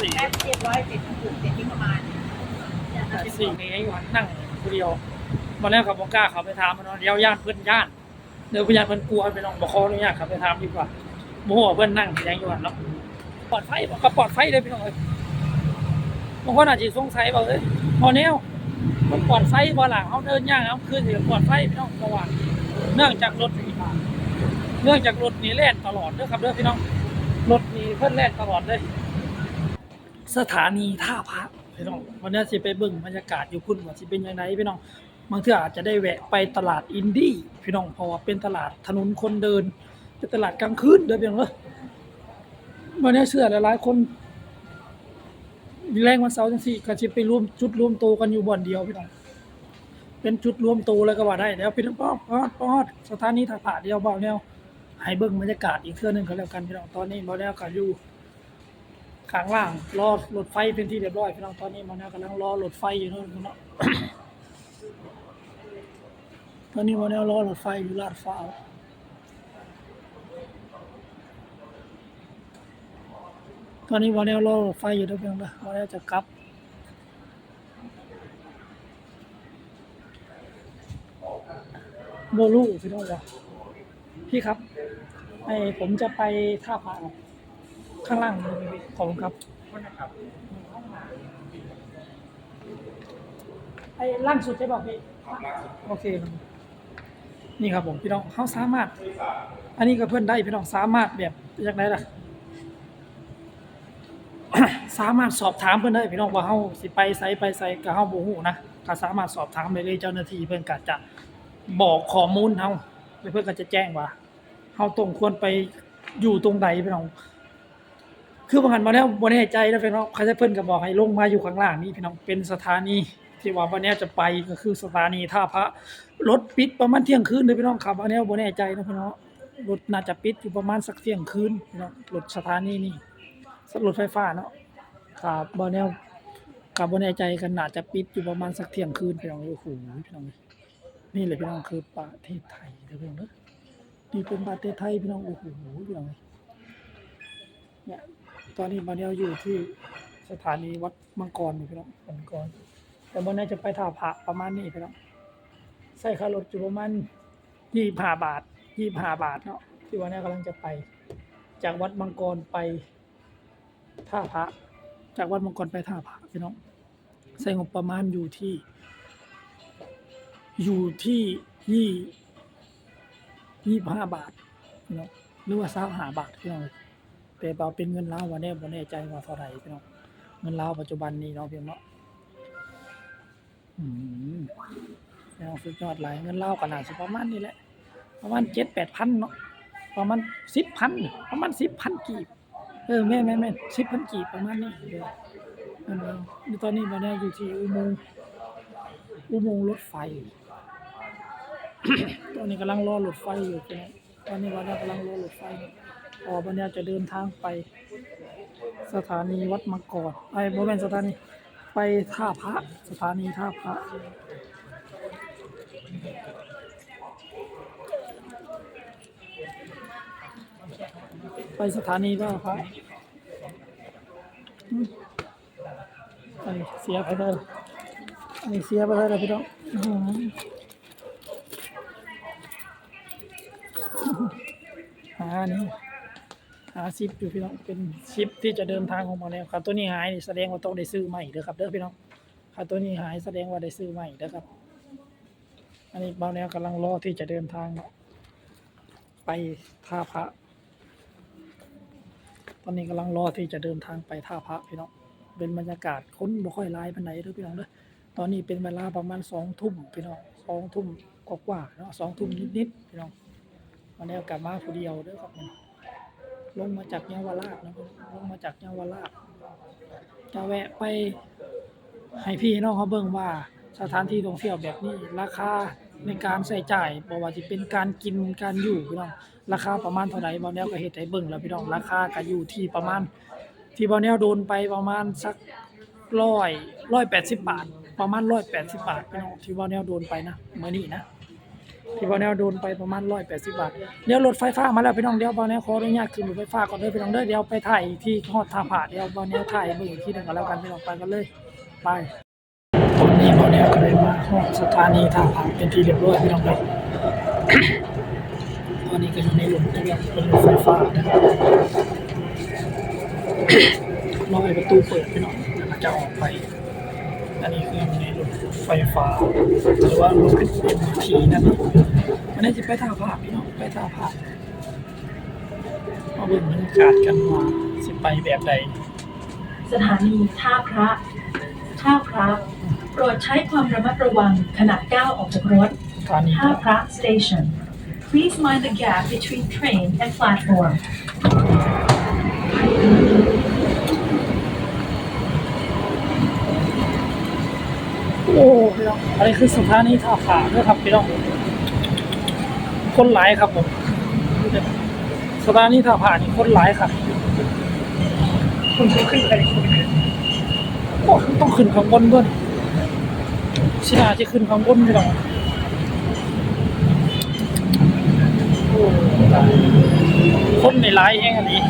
สี่แค่เจ็ดร้อยเจ็ดสิบเจ็ดที่ประมาณแปดสี่นี่อยู่นั่งคนเดียวมาแล้วกับบอกล้าเขาไปถามมันเนาะเดี๋ยวย่านเพื่อนย่านเดี๋ยวพยานเพื่อนกลัวไปลองบอกเขาเนี่ยเขาไปถามดีกว่าโมโหเพื่อนนั่งยังอยู่เนาะปลอดไฟบอกก็ปลอดไฟเลยพี่น้องเอ้ยบางคนอาจจะสงสัยบอกเอ้ยพอแนวมันปลอดไฟบ่หลังเขาเดินย่างเอาคืนสิปลอดไฟพี่น้องเพราะว่าเนื่องจากรถนี่เนื่องจากรถนี่แล่นตลอดเด้อครับเด้อพี่น้องรถนี่เพิ่อนแล่นตลอดเลย สถานีท่าพระพี่น้องวันนี้สิไปเบิ่งบรรยากาศอยู่พุ่นว่าสิเป็นยังไงพี่น้องบางเทื่ออาจจะได้แวะไปตลาดอินดี้พี่น้องเพราะว่าเป็นตลาดถนนคนเดินเป็นตลาดกลางคืนเด้อพี่น้องเด้อวันนี้เชื่อหลายๆคนแรงวันเสาร์จังซี่ก็สิไปรวมจุดรวมโตกันอยู่บ่อนเดียวพี่น้องเป็นจุดรวมโตัวเลยก็ว่าได้แล้วพี่น้องป๊อป๊อดปอดสถานีท่าพระเดียวเบาแนวให้เบิ่งบรรยากาศอีกเทื่อหนึงก็แล้วกันพี่น้องตอนนี้เบ่แล้วก็อยู่ ข้างล่างรอรถไฟเป็นที่เรียบร้อยพี่น้องตอนนี้มาเนี่ยกำลังรอรถไฟอยู่นู่นพี่น้องตอนนี้มาเนี่ยรอรถไฟอยู่ลาดฟ้าวตอนนี้มาเนี่ยรอรถไฟอยู่ด้วยเพียงเด้อมเนี่ยจะกลับโบลูพี่น้องจ้ะพี่ครับไอผมจะไปท่าพระ ข้างล่างเลยพี่ขอบคุณครับไอ้ล่างสุดใช่ป่ะพี่โอเค นี่ครับผมพี่น้องเขาสามารถ อันนี้ก็เพื่อนได้พี่น้องสามารถแบบอย่างไรล่ะ สามารถสอบถามเพื่อนได้พี่น้องว่าเขาสิไปไซไปไซกับเขาโบหูนะก็สามารถสอบถามได้เลยเจ้าหน้าที่เพื่อนก็จะบอกข้อมูลเขาแล้วเพื่อนก็จะแจ้งว่าเขาตรงควรไปอยู่ตรงใดพี่น้อง คือบางหันมาแล้วบ่แน่ใจนะพี่น้องเขาจะเพิ่นก็บอกให้ลงมาอยู่ข้างล่างนี่พี่น้องเป็นสถานีที่ว่าวันนี้จะไปก็คือสถานีท่าพระรถปิดประมาณเที่ยงคืนเลยพี่น้องขับมาแล้บ่แน่ใจนะพี่น้องรถน่าจะปิดอยู่ประมาณสักเที่ยงคืนพี่น้องรถสถานีนี่รถไฟฟ้าเนาะครับบ่แนวกับบ่แน่ใจกันน่าจะปิดอยู่ประมาณสักเที่ยงคืนพี่น้องโอ้โหพี่น้องนี่เลยพี่น้องคือประเทศไทยเด้อพี่น้องเด้นี่เป็นประเทศไทยพี่น้องโอ้โหพี่น้องเนี่ย ตอนนี้มาเนี่ยอยู่ที่สถานีวัดมังกรอยู่พี่น้องมังกร แต่บนนี้จะไปท่าพระประมาณนี้พี่น้องใส่ค่ารถอยู่ประมาณยี่ห้าบาทยี่ห้าบาทเนาะที่วันนี้กำลังจะไป จากวัดมังกรไปท่าพระ จากวัดมังกรไปท่าพระพี่น้องใส่งบประมาณอยู่ที่ อยู่ที่ยี่ยี่ห้าบาทพี่น้องหรือว่าสามห้าบาทพี่น้อง แต่เปาเป็นเงินลาววันนี้บ่แน่ใจว่าเท่าไหร่พี่น้องเงินลาวปัจจุบันนี้เนาะพี่น้องเนาะอืมพี่น้องสุดยอดหลายเงินลาวก็น่าสิประมาณนี้แหละประมาณ7 8พันเนาะประมาณ10,000ประมาณ10,000กีบเออแม่นๆๆ10,000กีบประมาณนี้เด้อเอออยู่ตอนนี้บ่แน่อยู่ที่อุโมงค์อุโมงค์รถไฟตอนนี้กำลังรอรถไฟอยู่น้องตอนนี้ว่าเรากำลังรอรถไฟ ต่อกวันนี้จะเดินทางไป สถานีวัดมังกรไอ้โมเมนสถานีไปท่าพระสถานีท่าพระไปสถานีท่าพระอืมอันนี้เสียไปเลยอันนี้เสียไปเลยพี่น้องอ่านี่าชิปอยู่พี่น้องเป็นชิปที่จะเดินทางของมาแล้วครับตัวนี้หายแสดงว่าต้องได้ซื้อใหม่เด้อครับเด้อพี่น้องครับตัวนี้หายแสดงว่าได้ซื้อใหม่เด้อครับ อันนี้เบาแนวกำลังรอที่จะเดินทางไปท่าพระ ตอนนี้กำลังรอที่จะเดินทางไปท่าพระพี่น้องเป็นบรรยากาศคนบ่ค่อยหลายปานใดเด้อพี่น้องเด้อตอนนี้เป็นเวลาประมาณสองทุ่มพี่น้องสองทุ่มกว่าๆเนาะสองทุ่มนิดๆพี่น้องวันนี้กลับมาผู้เดียวเด้อครับผม ลงมาจากเยาวราชนะครับลงมาจากเยาวราชจะแวะไปให้พี่น้องเขาเบิ่งว่าสถานที่ท่องเที่ยวแบบนี้ ราคาในการใช้จ่ายบ่ว่าจะเป็นการกินการอยู่พี่น้องราคาประมาณเท่าไหร่บ่แนวก็เฮ็ดให้เบิ่งแล้วพี่น้องราคาก็อยู่ที่ประมาณ ที่บ่แนวโดนไปประมาณสักร้อยร้อยแปดสิบบาท ประมาณร้อยแปดสิบบาทพี่น้องที่บ่แนวโดนไปนะมื้อนี้นะ ที่บอแนวโดนไปประมาณร้อยแปดสิบบาทเดี๋ยวรถไฟฟ้ามาแล้วพี่น้องเดี๋ยวบอแนวขออนุญาตขึ้นรถไฟฟ้าก่อนเด้อพี่น้องเด้อเดี๋ยวไปถ่ายที่ฮอดท่าผาเดี๋ยวบอแนวถ่ายไปอีกที่หนึงก็แล้วกันพี่น้องไปกันเลยไปตอนนี้บอแนวก็เลยมาฮอดสถานีท่าผาเป็นที่เรียบร้อยพี่น้องเลยตอนนี้ก็อยู่ในรถนะครับเป็นรถไฟฟ้านะครับรอให้ประตูเปิดพี่น้องจะออกไป อันนี้คือในรถไฟฟ้าหรือว่ารถเป็น MRT นั่นเองอันนี้จะไปท่าผาพี่น้องไปท่าผามาเบิ่งบรรยากาศกันว่าสิไปแบบใด สถานีท่าพระท่าพระโปรดใช้ความระมัดระวังขณะก้าวออกจากรถสถานีท่าพระ station Please mind the gap between train and platform โอ้พี่น้องอันนี้คือสถานีท่าผาด้วยครับพี่น้องคนหลายครับผมสถานีท่าผานี่คนหลายครับคนขึ้นขึ้นไปคนโอ้ต้องขึ้นข้างบนด้วยชินาจะขึ้นข้างบนพี่น้องคนในหลายแห่งอันนี้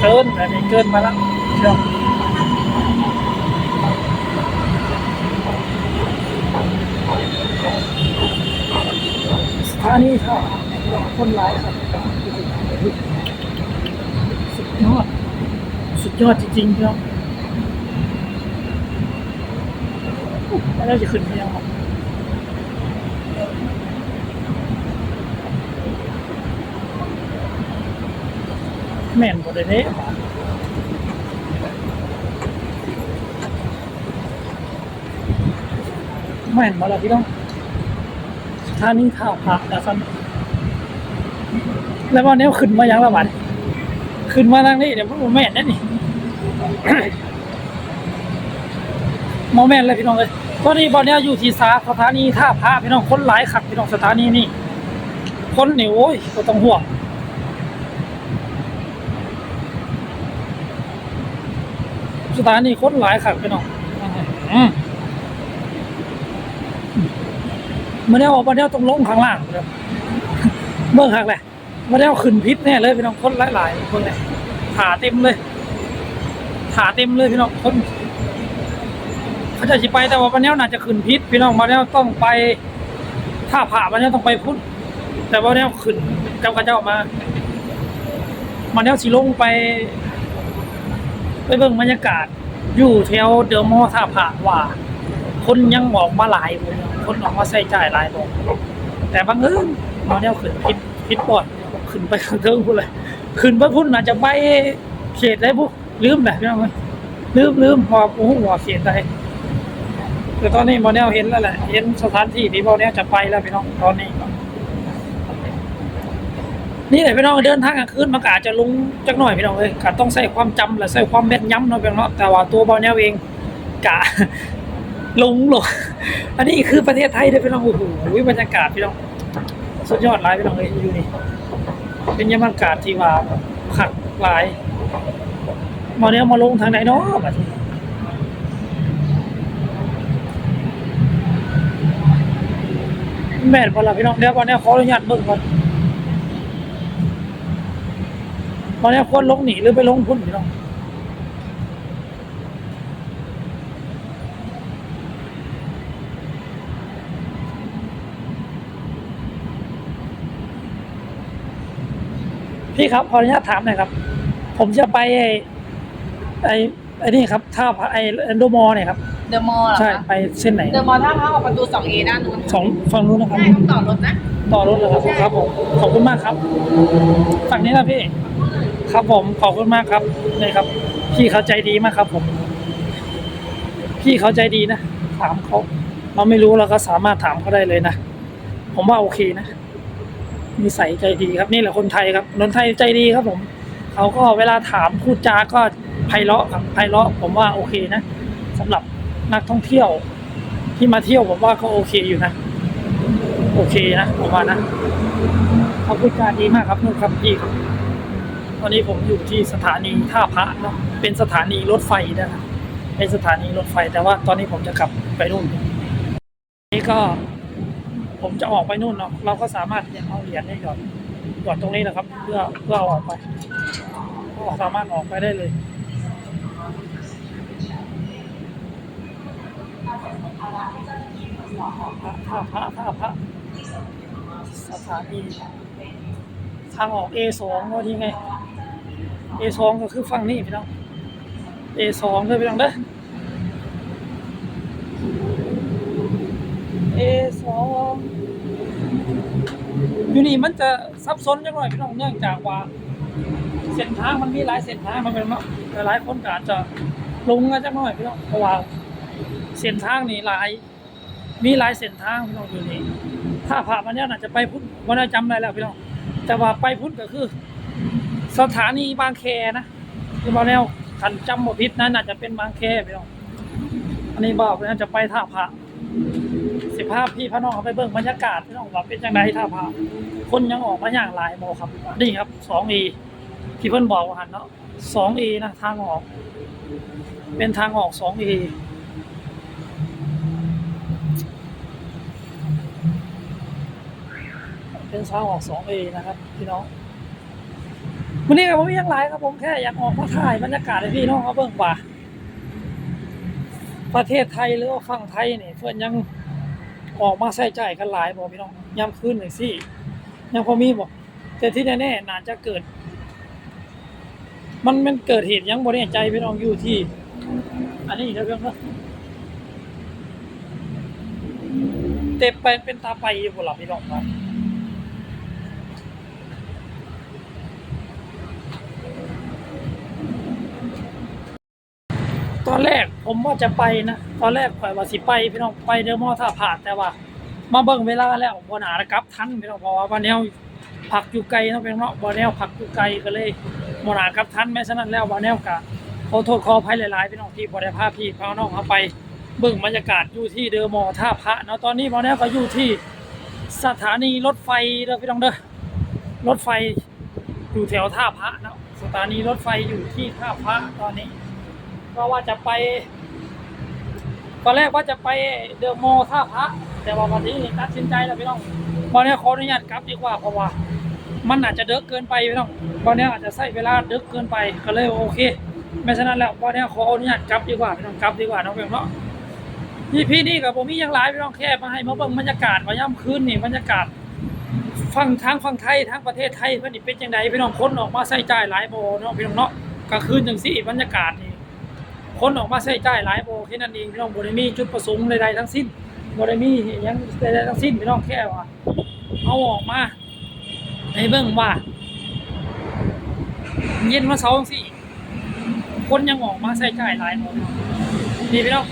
เกินอันนี้เกินมาแล้วพี่น้อง สถานีท่าคนร้ายครับสุดยอด สุดยอดจริงๆครับแล้วจะขึ้นไปยังครับแม่นบ่ได้เด้แม่นบ่ล่ะพี่น้อง สถานีท่าพระแล้วซันแล้ววันนี้ขึ้นมายังละวันขึ้นมาทางนี้เดี๋ยวมันโมแม่นนั่นนี่โมแม่นเลยพี่น้องเลยตอนนี้บอลเนี้ยอยู่ที่สาสถานีท่าพระพี่น้องคนหลายขับพี่น้องสถานีนี่คนนี่โอ้ยก็ต้องห่วงสถานีคนหลายขับพี่น้องอืม มื่อนี้ออกมาเนี้ยต้องลงข้างล่างครับเมื่อข้างแหละมาเนี้ยขึ้นพิษแน่เลยพี่น้องคนหลายๆคนเลยขาเต็มเลยขาเต็มเลยพี่น้องคนเขาจะสิไปแต่ว่าวันนี้น่าจะขึ้นพิษพี่น้องมาเนี้ยต้องไปถ้าผ่ามาเนี้ยต้องไปพุ่นแต่ว่าเนี้ยขึ้นเจ้าก็เจ้ามามาเนี้ยสิลงไป ไปเบิ่งบรรยากาศ อยู่แถวเดอะมอท่าผ่าว่า คนยังออกมาหลายคนคนออกมาใส่จ่ายหลายลงแต่บางเอิญมาเนี่ยขึ้นพิษพิษปอดขึ้นไปข้างเทิงพูดเลยขึ้นไปพุ่นอาจจะไปเขตได้ปุ๊ลืมแบบนี้ไหมลืมลืมพอโอ้โหหัวเขตได้แต่ตอนนี้โมเดลเห็นแล้วแหละเห็นสถานที่ที่โมเดลจะไปแล้วพี่น้องตอนนี้นี่แหละพี่น้องเดินทางกลางคืนมันก็อาจจะลงจักหน่อยพี่น้องเลยก็ต้องใส่ความจำและใส่ความแม่นยำเนาะพี่น้องแต่ว่าตัวโมเดลเองกะ ลงหลงอันนี้คือประเทศไทยเด้อพี่น้องโอ้โหบรรยากาศพี่น้องสุดยอดหลายพี่น้องเลยอยู่นี่เป็นบรรยากาศที่ว่าขักหลายมาเนี้ยมาลงทางไหนเนาะบัดนี้แม่นบ่ล่ะพี่น้องเดี๋ยววันนี้ขออนุญาตเบิ่งก่อนวันนี้ควรลงหนีหรือไปลงพุ่นพี่น้อง พี่ครับขออนุญาตถามหน่อยครับ ผมจะไปไอ้ไอ้ไอ้นี่ครับท่าพระไอ้เอนโดมอลเนี่ยครับเดอะมอลล์เหรอใช่คะไปเส้นไหนเดอะมอลล์ท่าพระออกประตู 2A ด้านนู้นสองฝั่งนู้นนะครับใช่ต้องต่อรถนะ ต่อรถเลยครับครับผมขอบคุณมากครับ ฝั่งนี้นะพี่ ครับผมขอบคุณมากครับนี่ครับ พี่เขาใจดีมากครับ ผม พี่เขาใจดีนะถามเขาเราไม่รู้เราก็สามารถถามเขาได้เลยนะผมว่าโอเคนะ มีใส่ใจดีครับนี่แหละคนไทยครับคนไทยใจดีครับผมเขาก็เวลาถามพูดจาก็ไพเราะครับไพเราะผมว่าโอเคนะสำหรับนักท่องเที่ยว ที่มาเที่ยวผมว่าก็โอเคอยู่นะโอเคนะผมว่านะเขาพูดจาดีมากครับนุ่นครับพี่ครับวันนี้ผมอยู่ที่สถานีท่าพระเนาะเป็นสถานีรถไฟนะครับเป็นสถานีรถไฟแต่ว่าตอนนี้ผมจะกลับไปนู่นนี่ก็ ผมจะออกไปนู่นเนาะเราก็สามารถเนี่ยเอาเหรียญนี่หยอดหยอดตรงนี้นะครับ เพื่อเพื่ออออกไปก็สามารถออกไปได้เลยพระพระพระพระสถานีทางออก A2 ว่าที่ไง A2 ก็คือฝั่งนี้พี่น้อง A2 เลยพี่น้องเด้อ A2 อยู่นี่มันจะซับซ้อนจังหน่อยพี่น้องเนื่องจากว่า เส้นทางมันมีหลายเส้นทางมันเป็นว่าหลายคนอาจจะลงกันจังหน่อยพี่น้องเพราะว่าเส้นทางนี่หลาย มีหลายเส้นทางพี่น้องอยู่นี่ถ้าผ่านมันเนี่ยน่าจะไปพุทธวันนี้จำได้แล้วพี่น้องแต่ว่าไปพุทธก็คือ สถานีบางแคนะที่มาแนวขันจำบ่ผิดนั้นอาจจะเป็นบางแคพี่น้องอันนี้บอกว่าจะไปท่าพระ ภาพพี่พระน้องเอาไปเบิ่งบรรยากาศพี่น้องว่าเป็นจังไดท่าพระคนยังออกมาอย่างหลายโมครับ นี่ครับสองอีที่เพิ่นบอกว่าหันเนาะสองอีนะทางออก เป็นทางออกสองอีเป็นทางออกสองเอนะครับพี่น้องวันนี้ก็ผมมีอย่างไรครับผมแค่อยากออกมาถ่ายบรรยากาศให้พี่น้องเขาเบิ่งว่าประเทศไทยหรือว่าฝั่งไทยนี่เพื่อนยัง ออกมาใส่ใจกันหลายบอกพี่น้องย้ำคืนหน่อยสิยังพอมีบอกแต่ที่แน่ๆน่าจะเกิด มันมันเกิดเหตุยังบ่แน่ใจพี่น้องอยู่ที่ อันนี้ครับพี่องนะเต็มไปเป็นตาไปบ่ล่ะพี่น้องครับ ตอนแรกผมว่าจะไปนะ ตอนแรกข่อยว่าสิไปพี่น้องไปเดอมอท่าผ่านแต่ว่า มาเบิ่งเวลาแล้วบ่น่าจะกับทันพี่น้องเพราะว่าวันแนวผักอยู่ไกลเนาะพี่น้องเนาะบ่แนวผักอยู่ไกลก็เลยบ่น่ากลับทันแม้ฉะนั้นแล้วบ่แนวก็ขอโทษขออภัยหลายๆพี่น้องที่บ่ได้พาพี่พาน้องเขาไปเบิ่งบรรยากาศอยู่ที่เดอมอท่าพระเนาะตอนนี้บ่แนวก็อยู่ที่สถานีรถไฟเด้อพี่น้องเด้อรถไฟอยู่แถวท่าพระเนาะสถานีรถไฟอยู่ที่ท่าพระตอนนี้ ก็ว่าจะไปตอนแรกว่าจะไปเดอะโมท่าพระ แต่ว่าวันนี้ตัดสินใจแล้วพี่น้องวันนี้ขออนุญาตกลับดีกว่าเพราะว่า มันอาจจะเดึกเกินไปพี่น้องวันนี้อาจจะใช้เวลาเดึกเกินไปก็เลยโอเค ไม่ฉะนั้นแล้ววันนี้ขออนุญาตกลับดีกว่าพี่น้องกลับดีกว่าน้องเพียงเนาะพี่พี่นี่กับผมมีอย่างไรพี่น้องแค่มาให้มาเบิ่งบรรยากาศมาย่ำคืนนี่บรรยากาศฝั่งทางฝั่งไทยทางประเทศไทยเพื่อนนี่เป็นยังไงพี่น้องคนออกมาใส่ใจหลายโบเนาะพี่น้องเนาะกลางคืนจังสีบรรยากาศนี่ คนออกมาใช้จ่ายหลายโบแค่นั้นเองพี่น้องบ่ได้มีจุดประสงค์ใดๆทั้งสิ้นบ่ได้มียังใดๆทั้งสิ้นพี่น้องแค่ว่าเอาออกมาให้เบิ่งว่า เย็นมาเช้าจังซี่คนยังออกมาใช้จ่ายหลายโบพี่น้องนี่พี่น้อง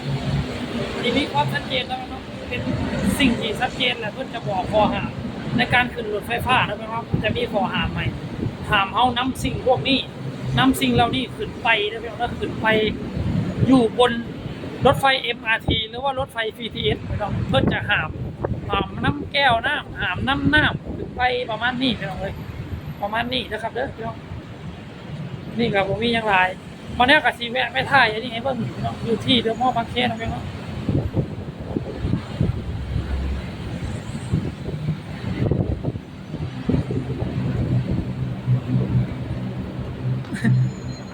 นี่มีความชัดเจนแล้วเนาะเป็นสิ่งที่ชัดเจนแหละเพิ่นจะบอกขอหามในการขึ้นรถไฟฟ้านะพี่น้องจะมีขอหามใหม่ถามเฮานํสิ่งพวกนี้นํสิ่งเหล่านี้ขึ้นไปนะพี่น้องนะขึ้นไป อยู่บนรถไฟ MRT หรือว่ารถไฟ BTS ไม่ต้องเพิ่นจะหามหามน้ำแก้วน้ำหามน้ำน้ำถึงไปประมาณนี้พี่น้องเลยประมาณนี้นะครับเด้อพี่น้องนี่ครับผมมีอย่างไรมาแนวกับซีแวะไม่ท่ายอันนี้ให้เบิ่งพี่น้องอยู่ที่เดอมอบางแคนะพี่น้อง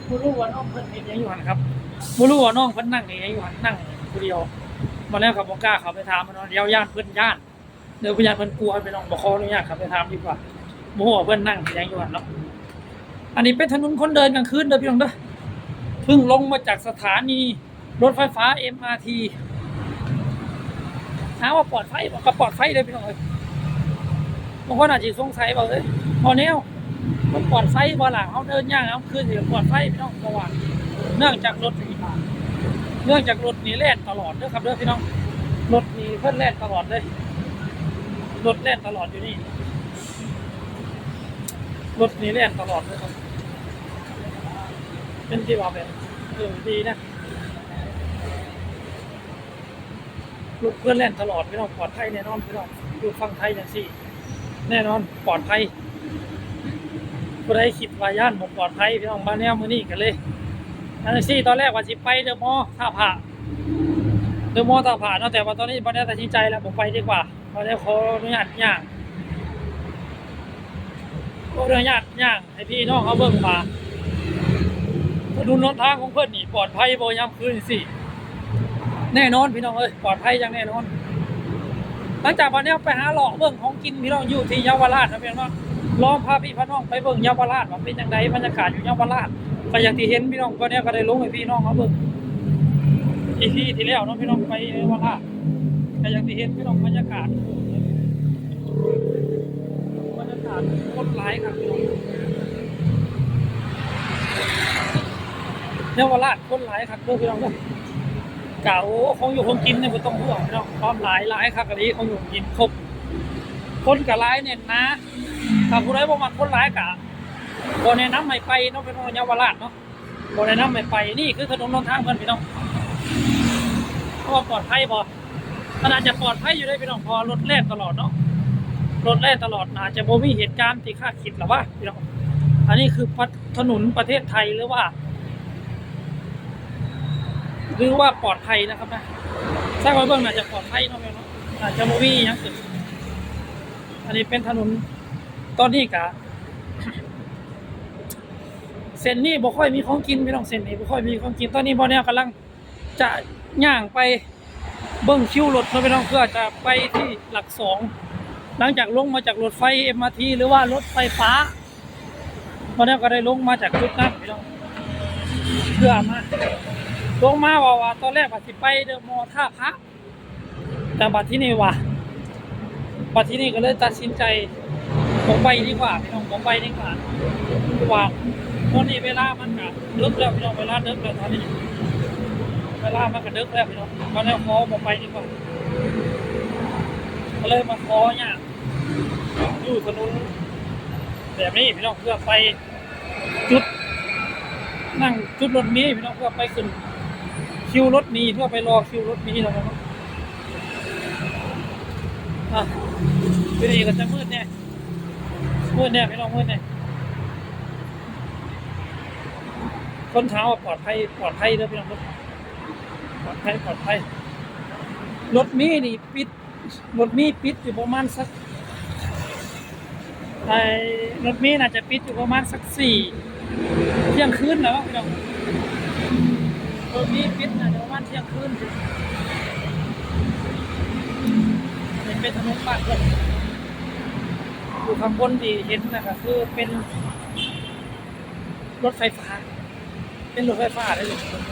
บ่รู้ว่าน้องเพิ่นเฮ็ดหยังอยู่หั่นครับ บ่รู้ว่าน้องเพิ่นนั่งนี่อยู่หันนั่งผู้เดียวมาแล้วครับบ่กล้าเข้าไปถามมันเนาะเดี๋ยวย่านเพิ่นย่านเดี๋ยวพย่านเพิ่นกลัวไปน้องบ่ขออนุญาตเข้าไปถามดีกว่าบ่ฮู้ว่าเพิ่นนั่งเฮ็ดหยังอยู่หั่นเนาะอันนี้เป็นถนนคนเดินกลางคืนเด้อพี่น้องเด้อเพิ่งลงมาจากสถานีรถไฟฟ้า MRT ถามว่าปลอดภัยบ่ก็ปลอดภัยเลยพี่น้องเอ้ยบางคนอาจสิสงสัยว่าเอ้ยพอแนวมันปลอดภัยบ่ล่ะเฮาเดินย่างเอาคืนสิปลอดภัยพี่น้องระว่า เนื่องจากรถนี่เนื่องจากรถนี่แล่นตลอดเด้อครับเด้อพี่น้องรถนี่เพิ่นแล่นตลอดเลยรถแล่นตลอดอยู่นี่รถนี่แล่นตลอดเลยครับเป็นที่ว่าแบบเออดีนะรถเพื่อนแล่นตลอดพี่น้องปลอดภัยแน่นอนพี่น้องอยู่ฝั่งไทยอย่างสี่ แน่นอนปลอดภัยบ่ได้คิดว่าย่านบ่ปลอดภัยพี่น้องมาแนวมื้อนี้กันเลย อันนี้ตอนแรกว่าสิไปเดอะมอท่าผาเดอะมอท่าผาเนาะแต่ว่าตอนนี้บอลได้ตัดสินใจแล้วผมไปดีกว่าพอแล้ขออนุญาตย่างขออนุญาตย่างให้พี่น้องเขาเบิ่งมาถนนหนทางของเพิ่อนนี่ปลอดภัยบ่ยามคืนสิแน่นอนพี่น้องเอ้ยปลอดภัยอย่างแน่นอน หลังจากวันนี้ไปหาหลอกเบิ่งของกินพี่น้องอยู่ที่เยาวราชนะพี่น้องลองพาพี่พน้องไปเบิ่งเยาวราชว่าเป็นจังไดบรรยากาศอยู่เยาวราช ก็อย่างที่เห็นพี่น้องวันนี้ยก็ได้ลงให้พี่น้องเขาเบิ่งอีพีที่แล้วเนาะพี่น้องไปเยาวราชก็อย่างที่เห็นพี่น้องบรรยากาศบรรยากาศคนหลายครับพี่น้องเยาวราชคนหลายครับเด้อพี่น้องเด้อกะโอ้ของอยู่ของกินเนี่ยบ่ต้องห่วงเนาะความหลายหลายครับอันนี้ของอยู่กินครบคนกับหลายเนี่ยนะถ้าผู้ใดบ่มักคนหลายกะ บ่แนะนำให้ไปเนาะเป็นของเยาวราชเนาะบ่แนะนำให้ไปนี่คือถนนหนทางเพิ่อนพี่น้องเพราะปลอดภัยบ่ขนาดจะปลอดภัยอยู่ได้พี่น้องพอรถแล่นตลอดเนาะรถแล่นตลอดอาจจะบ่มีเหตุการณ์ที่คาดคิดหรือว่าพี่น้องอันนี้คือถนนประเทศไทยหรือว่า หรือว่าปลอดภัยนะครับนะสร้างไว้เบื้องน่าจะปลอดภัยเนาะแม่เนาะอาจจะโมวี่ยังเกิดอันนี้เป็นถนนตอนนี้กะ เส้นนี้บ่ค่อยมีของกินพี่น้องเส้นนี้บ่ค่อยมีของกินตอนนี้บ่แนวกำลังจะย่างไปเบิ้งคิวรถเนาะพี่น้องเพื่อจะไปที่หลักสองหลังจากลงมาจากรถไฟ MRT หรือว่ารถไฟฟ้าบ่แนวก็ได้ลงมาจากจุดนั้นพี่น้องเพื่อมาลงมาว่าว่าตอนแรกว่าสิไปเดอะมอท่าพระแต่บัดที่นี่ว่าบัดที่นี่ก็เลยตัดสินใจผมไปดีกว่าพี่น้องผมไปดีกว่าว่า ตอนนี้เวลามันก็ดึกแล้วพี่น้องเวลาดึกแล้วตอนนี้เวลามันก็ดึกแล้วพี่น้องตอนนี้ขอผมไปดีกว่าก็เลยมาขอเนี่ยอยู่ถนนแบบนี้พี่น้องเพื่อไปจุด นั่งจุดรถมล์พี่น้องเพื่อไปขึ้นคิวรถมีเพื่อไปรอคิวรถมีแล้วนะครับอะที่นี้ก็จะมืดเนี่ยมืดเนี่ยพี่น้องมืดเนี่ย คนเท้าปลอดภัยปลอดภัยเด้อพี่น้องปลอดภัยปลอดภัยรถมีนี่ปิดรถมีปิดอยู่ประมาณสักไอ้รถมีน่าจะปิดอยู่ประมาณสักสี่เที่ยงคืนแล้วพี่น้องรถนี้ปิดนะเดี๋ยววันเที่ยงคืนเป็นเป็นถนนบ้านเพื่อนอยู่ข้างบนที่เห็นนะครับคือเป็นรถไฟฟ้า เป็นรถไฟฟ้าได้เลยรถ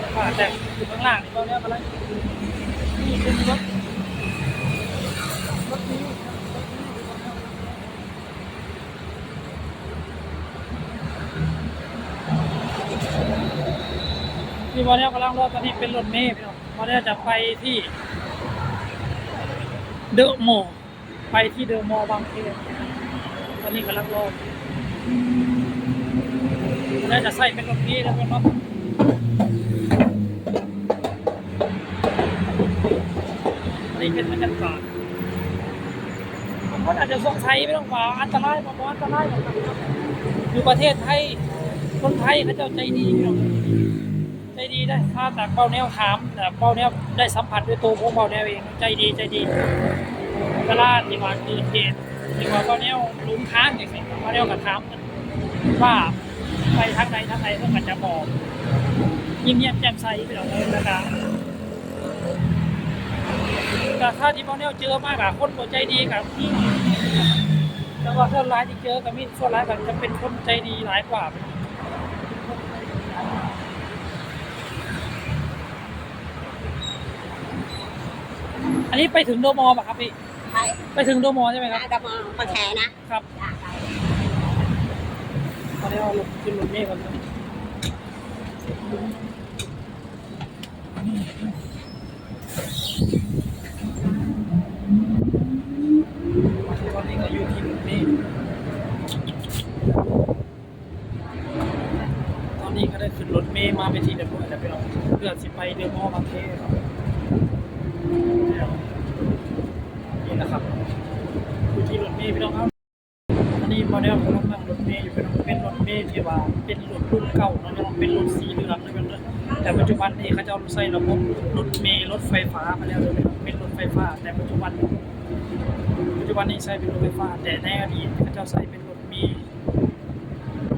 ไฟฟ้าแต่อยู่ข้างล่างนี่ก็เรียกอะไรนี่เป็นรถรถนี้ที่วันนี้กำลังรอตอนนี้เป็นรถเมล์พี่น้องวันนี้จะไปที่เดอะโมไปที่เดอะมอบางเขนตอนนี้กำลังรอ น่าจะใส่เป็นรถเมล์แล้วกันเนาะอันนี้เป็นบรรยากาศบางคนอาจจะสงสัยไม่ต้องว่าอันตรายบางคนอันตรายแบบนั้อยู่ประเทศไทยคนไทยเขาเจ้าใจดีพี่น้องใจดีได้ถ้าแต่เบาแนวถามแต่เบาแนวได้สัมผัสด้วยตัวของเบาแนวเองใจดีใจดีเวลาที่ว่าเกิดเหตุที่ว่าเบาแนวลุมค้างอย่างเงี้ยเบาแนวกับถามว่า ไปทางใดทางใดเพื่อนก็จะบอกยิ้มแย้มแจ่มใสไปหน่อยเลยนะครับแต่ถ้าที่เบาแนวเจอมากอะคนหัวใจดีกับที่แต่ว่าส่วนร้ายที่เจอกับมิตรส่วนร้ายกับจะเป็นคนใจดีหลายกว่าอันนี้ไปถึงโดมอป่ะครับพี่ ไปไปถึงโดมอใช่ไหมครับอาดมามาแคนะครับ อนนี้เราลงขึ้นรถเมล์กันนะอนนี้ก็อยู่ที่รถเมล์ตอนนี้ก็ได้ขึ้นรถเมล์มาไปนที่เรียบร้อยแล้วไปลองเพื่อสิไปเดอะมอลล์บางเทครับนี่นะครับอยู่ที่รถเมล์พี่น้องครับ อันนี้โมเดลของนั่งรถเมล์อยู่เป็นเป็นรถเมล์ที่ว่าเป็นรถรุ่นเก่านะยังเป็นรถสีเหลืองนะเป็นรถแต่ปั จจุบันนี้เขาจะใส่ระบบรถเมล์รถไฟฟ้ามาแล้วเลยเป็นรถไฟฟ้า แต่ปัจจุบัน ปัจจุบันนี้ใช้เป็นรถไฟฟ้า แต่ในอดีตเขาจ้าใช้เป็นรถมี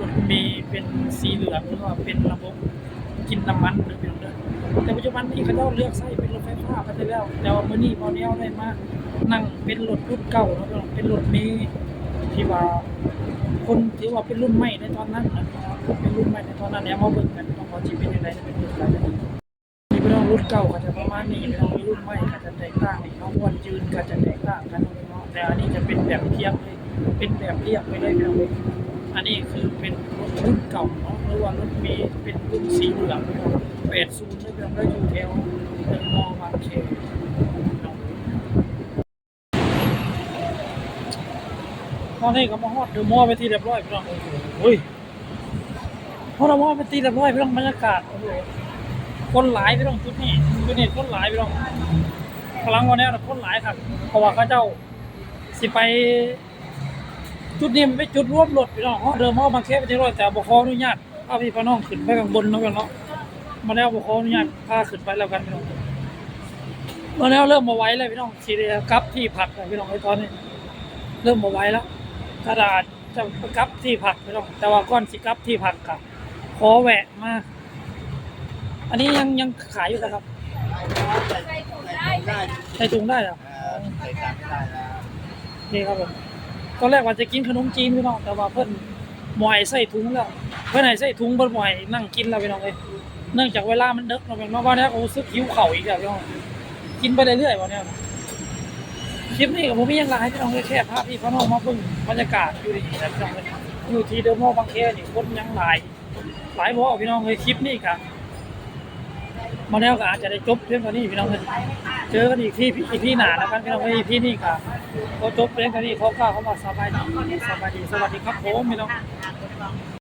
รถมีเป็นสีเหลืองหรือว่าเป็นระบบกินน้ำมันหรือเป็นเรื่องแต่ปัจจุบันนี้เขาเจ้าเลือกใช้เป็นรถไฟฟ้าไปแล้ว แต่ว่าเมื้อนี้พอแนวได้มานั่งเป็นรถรุ่นเก่าแล้วเป็นรถมีที่ว่าคนที่ว่าเป็นรุ่นใหม่ในตอนนั้นนะ เป็นรุ่นใหม่ในตอนนั้นเนี่ยมาเบิ่งกันต้องขอจีเป็นยังไงจะเป็นรุ่นอะไรนี่เป็นรุ่นเก่าก็จะประมาณนี้เป็นรุ่นใหม่ก็จะแตกต่างนี่เขาวนยืนก็จะแตกต่างกันเนาะแต่อันนี้จะเป็นแบบเทียบเลยเป็นแบบเรียบไปเลยพี่น้องเอ้ยอันนี้คือเป็นรถรุ่นเก่าเนาะหรือว่ารถเมล์เป็นรุ่นสีเหลืองพี่น้องแปดศูนย์เลยพี่น้องได้อยู่แถวเดมอลล์บางเขนตอนนี้ก็มาฮอดเดอะมอลล์ไปที่เรียบร้อยพี่น้องโอ้โหเฮ้ย พราะเราว่าไปตีเรียบร้อยพี่น้องบรรยากาศโอ้โหคนหลายพี่น้องจุดนี้จุดนี้คนหลายพี่น้องพลังวันนี้นะคนหลายครับเพราะว่าเขาเจ้าสิไป จุดนี้มันไปจุดรวมรถพี่น้องเขาเดิมเขาบางแค่ไปที่ร้อยแต่บขออนุญาตพาพี่พน้องขึ้นไปข้างบนเนาะพี่น้องมาแล้วบขออนุญาตพาขึ้นไปแล้วกันพี่น้องมาแล้วเริ่มมาไว้แล้วพี่น้องสีเดียกับที่พักแล้วพี่น้องไอ้ตอนนี้ เริ่มมาไว้แล้วกระดาษจะกับที่พักพี่น้องแต่ว่าก่อนสิกับที่พักกับ ขอแหวะมาอันนี้ยังยังขายอยู่นะครับ ใส่ถุงได้ใส่ถุงได้เหรอใส่ตังได้แล้วนี่ครับผมตอนแรกว่าจะกินขนมจีนพี่น้องแต่ว่าเพิ่นหมอยใส่ถุงแล้วเพิ่นให้ใส่ถุงเพิ่นหมอยนั่งกินแล้วพี่น้องเอ้ยเนื่องจากเวลามันเดึกเราเป็นมาว่าเนี้ยโอ้ซึกหิวเข่าอีกแล้วพี่น้องกินไปเรื่อยๆวันนี้คลิปนี้กับผมมียังหลายพี่น้องเอ้แค่ภาพพี่พ่อน้องมาเบิ่งบรรยากาศอยู่ดีๆนะพี่น้องเอ้ยอยู่ที่เดอะมอลล์บางแคนี่คนยังหลาย หลายบ่พี่น้องเลยคลิปนี้ครับมาแล้วก็อาจจะได้จบเพียงเท่านี้พี่น้องเลยเจอกันอีกที่อีกที่หนาแล้วกับพี่น้องเลยที่นี่ค่ะก็จบเพียงเท่านี้เขาก็เขามาสบายดีสบายดีสวัสดีครับผมพี่น้อง